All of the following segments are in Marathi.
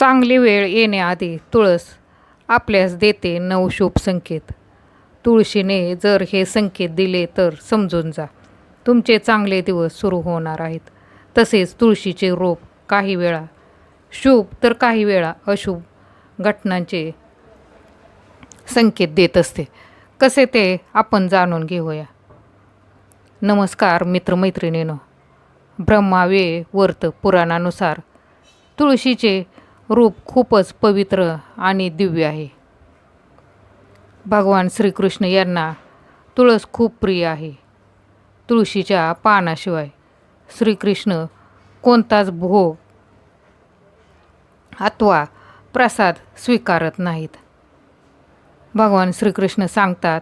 चांगली वेळ येण्याआधी तुळस आपल्यास देते नऊ शुभ संकेत. तुळशीने जर हे संकेत दिले तर समजून जा. तुमचे चांगले दिवस सुरू होणार आहेत. तसेच तुळशीचे रोप काही वेळा शुभ तर काही वेळा अशुभ घटनांचे संकेत देत असते. कसे ते आपण जाणून घेऊया. नमस्कार मित्रमैत्रिणीनो. ब्रह्मावे वर्त पुराणानुसार तुळशीचे रूप खूपच पवित्र आणि दिव्य आहे. भगवान श्रीकृष्ण यांना तुळस खूप प्रिय आहे. तुळशीच्या पानाशिवाय श्रीकृष्ण कोणताच भोग अथवा प्रसाद स्वीकारत नाहीत. भगवान श्रीकृष्ण सांगतात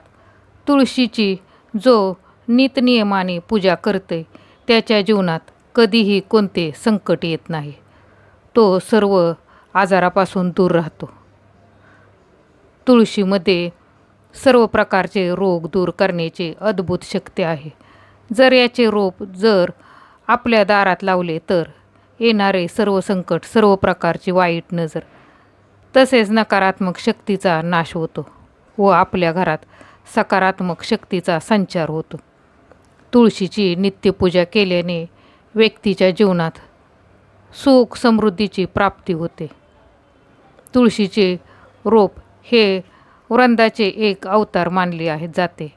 तुळशीची जो नितनियमाने पूजा करते त्याच्या जीवनात कधीही कोणते संकट येत नाही. तो सर्व आजारापासून दूर राहतो. तुळशीमध्ये सर्व प्रकारचे रोग दूर करण्याची अद्भुत शक्ती आहे. जर याचे रोप जर आपल्या दारात लावले तर येणारे सर्व संकट सर्व प्रकारची वाईट नजर तसेच नकारात्मक शक्तीचा नाश होतो व आपल्या घरात सकारात्मक शक्तीचा संचार होतो. तुळशीची नित्यपूजा केल्याने व्यक्तीच्या जीवनात सुख समृद्धीची प्राप्ती होते. तुळशीचे रोप हे वृंदाचे एक अवतार मानले आहे जाते.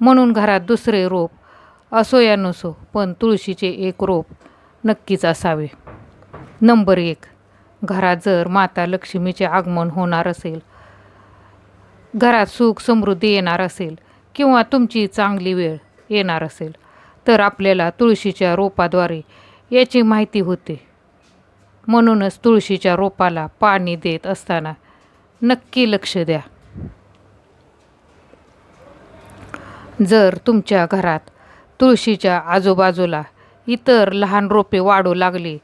म्हणून घरात दुसरे रोप असो या नसो पण तुळशीचे एक रोप नक्कीच असावे. नंबर एक घरात जर माता लक्ष्मीचे आगमन होणार असेल घरात सुख समृद्धी येणार असेल किंवा तुमची चांगली वेळ येणार असेल तर आपल्याला तुळशीच्या रोपाद्वारे याची माहिती होते. म्हणूनच तुळशीच्या रोपाला पाणी देत असताना नक्की लक्ष द्या. जर तुमच्या घरात तुळशीच्या आजूबाजूला इतर लहान रोपे वाढू लागली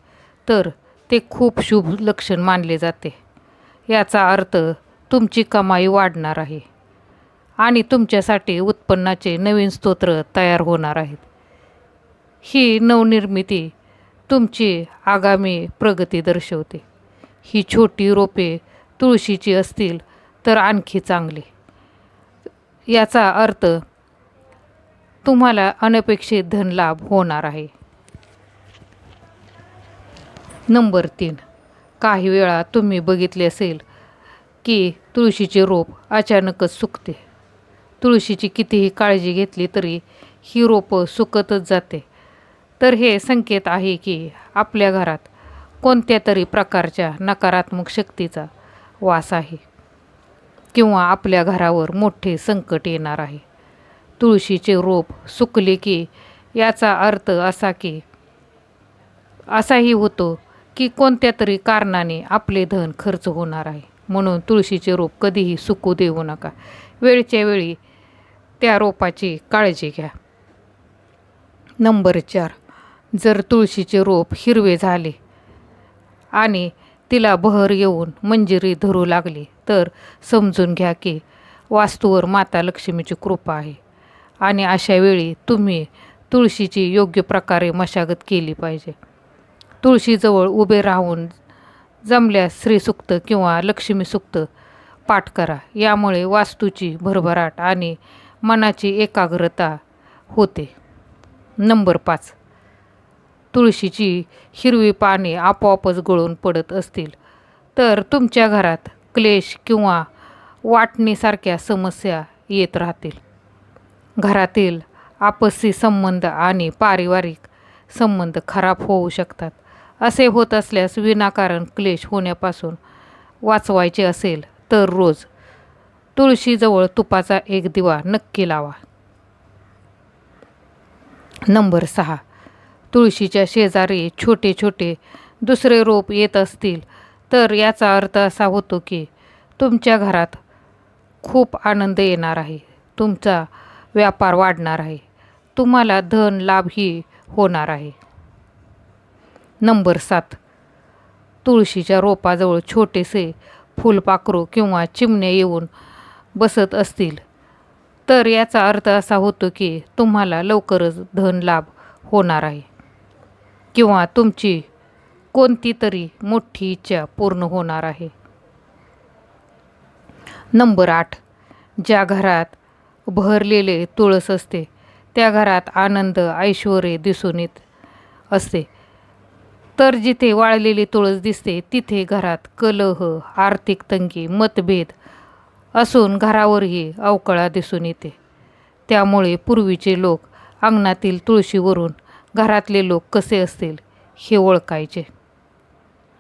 तर ते खूप शुभ लक्षण मानले जाते. याचा अर्थ तुमची कमाई वाढणार आहे आणि तुमच्यासाठी उत्पन्नाचे नवीन स्तोत्र तयार होणार आहेत. ही नवनिर्मिती तुमची आगामी प्रगती दर्शवते. ही छोटी रोपे तुळशीची असतील तर आणखी चांगली. याचा अर्थ तुम्हाला अनपेक्षित धनलाभ होणार आहे. नंबर तीन. काही वेळा तुम्ही बघितले असेल की तुळशीचे रोप अचानकच सुकते. तुळशीची कितीही काळजी घेतली तरी ही रोपं सुकतच जाते. तर हे संकेत आहे की आपल्या घरात कोणत्या तरी प्रकारच्या नकारात्मक शक्तीचा वास आहे किंवा आपल्या घरावर मोठे संकट येणार आहे. तुळशीचे रोप सुकले की याचा अर्थ असा की असाही होतो की कोणत्या तरी कारणाने आपले धन खर्च होणार आहे. म्हणून तुळशीचे रोप कधीही सुकू देऊ नका. वेळच्या वेळी त्या रोपाची काळजी घ्या. नंबर चार. जर तुळशीचे रोप हिरवे झाले आणि तिला बहर येऊन मंजिरी धरू लागली तर समजून घ्या की वास्तूवर माता लक्ष्मीची कृपा आहे आणि अशा वेळी तुम्ही तुळशीची योग्य प्रकारे मशागत केली पाहिजे. तुळशीजवळ उभे राहून जमल्यास श्रीसुक्त किंवा लक्ष्मीसुक्त पाठ करा. यामुळे वास्तूची भरभराट आणि मनाची एकाग्रता होते. नंबर पाच. तुळशीची हिरवी पाने आपोआपच गळून पडत असतील. तर तुमच्या घरात क्लेश किंवा वाटणीसारख्या समस्या येत राहतील. घरातील आपसी संबंध आणि पारिवारिक संबंध खराब होऊ शकतात. असे होत असल्यास विनाकारण क्लेश होण्यापासून वाचवायचे असेल तर रोज तुळशीजवळ तुपाचा एक दिवा नक्की लावा. नंबर सहा. तुळशीच्या शेजारी छोटे छोटे दुसरे रोप येत असतील तर याचा अर्थ असा होतो की तुमच्या घरात खूप आनंद येणार आहे तुमचा व्यापार वाढणार आहे तुम्हाला धन लाभही होणार आहे. नंबर सात. तुळशीच्या रोपाजवळ छोटेसे फुलपाखरू किंवा चिमणे येऊन बसत असतील तर याचा अर्थ असा होतो की तुम्हाला लवकरच धन लाभ होणार आहे. किंवा तुमची कोणती तरी मोठी इच्छा पूर्ण होणार आहे. नंबर आठ. ज्या घरात बहरलेले तुळस असते त्या घरात आनंद ऐश्वर दिसून येत असते. तर जिथे वाळलेली तुळस दिसते तिथे घरात कलह आर्थिक तंगी मतभेद असून घरावरही अवकळा दिसून येते. त्यामुळे पूर्वीचे लोक अंगणातील तुळशीवरून घरातले लोक कसे असतील हे ओळखायचे.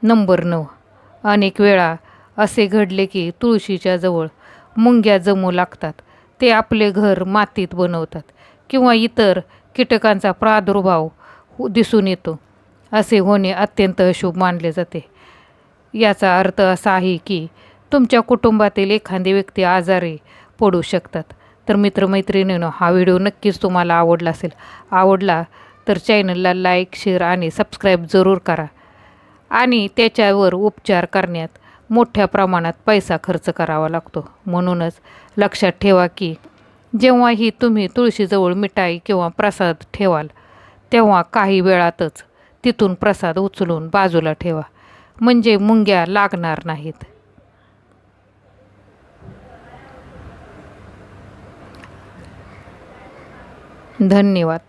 नंबर नऊ. अनेक वेळा असे घडले की तुळशीच्या जवळ मुंग्या जमू लागतात. ते आपले घर मातीत बनवतात किंवा इतर कीटकांचा प्रादुर्भाव हो दिसून येतो. असे होणे अत्यंत अशुभ मानले जाते. याचा अर्थ असा आहे की तुमच्या कुटुंबातील एखादी व्यक्ती आजारी पडू शकतात. तर मित्रमैत्रिणीनं हा व्हिडिओ नक्कीच तुम्हाला आवडला असेल. आवडला तर चॅनलला लाईक शेअर आणि सबस्क्राईब जरूर करा. आणि त्याच्यावर उपचार करण्यात मोठ्या प्रमाणात पैसा खर्च करावा लागतो. म्हणूनच लक्षात ठेवा की जेव्हाही तुम्ही तुळशीजवळ मिठाई किंवा प्रसाद ठेवाल तेव्हा काही वेळातच तिथून प्रसाद उचलून बाजूला ठेवा. म्हणजे मुंग्या लागणार नाहीत. धन्यवाद.